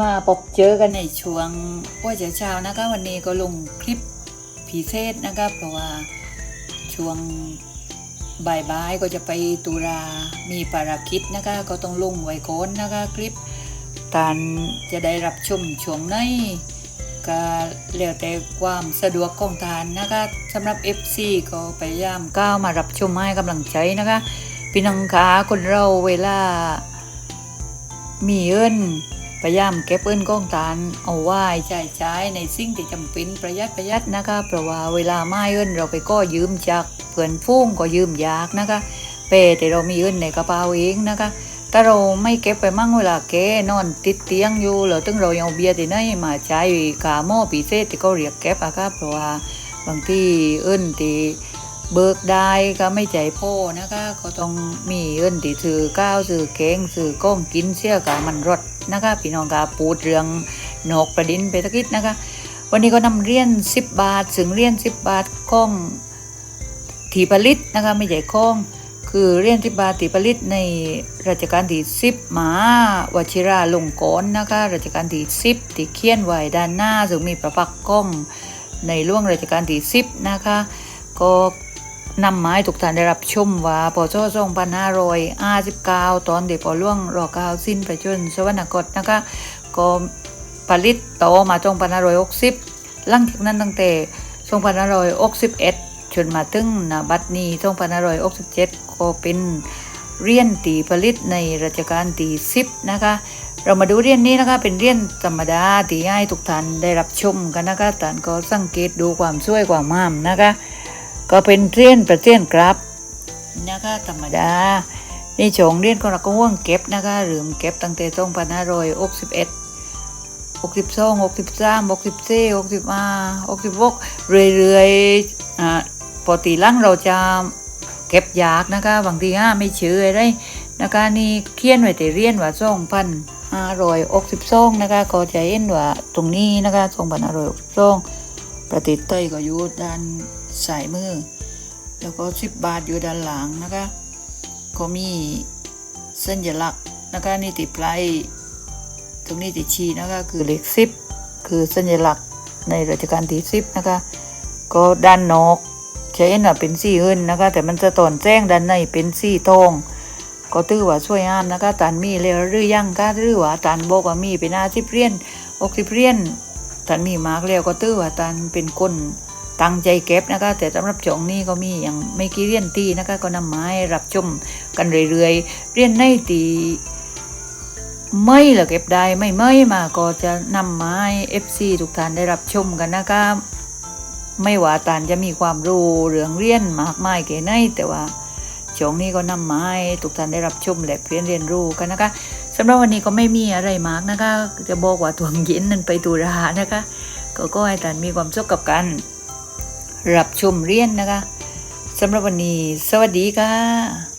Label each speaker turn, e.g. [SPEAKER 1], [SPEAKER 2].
[SPEAKER 1] มาพบเจอกันในช่วงว่าเช้าๆนะคะ วันนี้ก็ลงคลิปพิเศษนะคะเพราะว่าช่วงบ่ายๆก็จะไปตุลามีภารกิจนะคะ ก็ต้องลงไว้ก่อนนะคะคลิปตานจะได้รับชมช่วงไหนก็แล้วแต่ความสะดวกของทานนะคะสำหรับ FC ก็พยายามก้าวมารับชมให้กำลังใจนะคะ พี่น้องคะคนเราเวลามีเอิ้น พยายามเก็บเอิ้นก้องตานเอาไว้ใช้ใช้ในสิ่งที่จำเป็นประหยัดประหยัดนะคะ เพราะว่าเวลาไม่เอิ้นเราไปก็ยืมจากเพื่อนฟูงก็ยืมยากนะคะเปแต่เรามีเอิ้นในกระเป๋าเองนะคะถ้าเราไม่เก็บไปมั่งเวลาแกนอนติดเตียงอยู่เราตึงเรายังเอาเบียร์ที่ไหนมาใช้ขาหม้อปีเศษที่เขาเรียกเก็บอะค่ะเพราะว่าบางที่เอิ้นที่ เบิกได้ก็ไม่ใจพ่อนะคะก็ต้องมีเงินที่ซื้อก้าวซื้อเกงซื้อก้องกินเสียกับมันรถนะคะพี่น้องกาปูดเรื่องนกประดินไปตะกิดนะคะ วันนี้ก็นำเรียญ10 บาทถึงเรียญ10 บาทก้องถีผลิตนะคะไม่ใช่ก้องคือเรียญ10บาทถีผลิตในรัชกาลที่10หมาวชิราลงกรณ์นะคะรัชกาลที่10ที่เขียนไว้ด้านหน้าซึ่งมีประปักก้องในร่วงรัชกาลที่10นะคะก็ นำมาให้ทุกท่านได้รับชมว่าปอช2559ตอนเด็กปอล่วงรอเก้าสิ้นไปจนสวรรคตนะคะ ก็ผลิตโต่อมา2560หลังจากนั้นตั้งแต่2561จนมาถึงนาบัดนี้2567ก็เป็นเรียนตีผลิตในรัชกาลที่10นะคะ เรามาดูเรียนนี้นะคะเป็นเรียนธรรมดาที่ให้ทุกท่านได้รับชมกันนะคะท่านก็สังเกตดูความสวยความงามนะคะ ก็เป็นเรียนประเทียนครับนะคะธรรมดานี่โฉงเรียนของเราก็ว่างเก็บนะคะหรือเก็บตั้งแต่สองพันห้าร้อยหกสิบเอ็ดหกสิบสองหกสิบสามหกสิบสี่หกสิบห้าหกสิบหกเรื่อยๆอ่าปกติลังเราจะเก็บยากนะคะบางทีห้าไม่เชื่ออะไรนะคะนี่เขียนไว้แต่เรียนว่าสองพันห้าร้อยหกสิบสองนะคะก็จะเห็นว่าตรงนี้นะคะสองพันห้าร้อยหกสิบสอง ประเทศไต้ก็อยู่ด้านสายมือ แล้วก็สิบบาทอยู่ด้านหลังนะคะก็มีสัญลักษณ์นะคะนี่ติดปลายตรงนี้ติดชีนะคะคือเลขสิบคือสัญลักษณ์ในรัชกาลที่สิบนะคะ ก็ด้านนอกใช้น่ะเป็นสีเงินนะคะ แต่มันจะตอนแจ้งด้านในเป็นสีทองก็ตื้อว่าช่วยงามนะคะตานมีแล้วหรือยังก็หรือว่าตานบอกว่ามีเป็นอาสิบเรียญอกสิบเรียญ ท่านมีมากแล้วก็ตื้อว่าท่านเป็นคนตั้งใจเก็บนะคะ แต่สำหรับจองนี้ก็มีอย่างไม่กี่เรียนตีนะคะ ก็นำมาให้รับชมกันเรื่อยๆ เรียนในตีไม่เหรอเก็บได้ไม่ไม่มาก็จะนำมาให้ FC ทุกท่านได้รับชมกันนะคะไม่ว่าท่านจะมีความรู้เรื่องเรียนมากมายแค่ไหนแต่ว่าช่วงนี้ก็นำมาให้ทุกท่านได้รับชมและเรียนเรียนรู้กันนะคะ สำหรับวันนี้ก็ไม่มีอะไรมากนะคะ จะบอกว่าทวงเย็นนั้นไปตุรานะคะ ก็ก็ให้ท่านมีความสุขกับการรับชมเรียนนะคะสำหรับวันนี้ สวัสดีค่ะ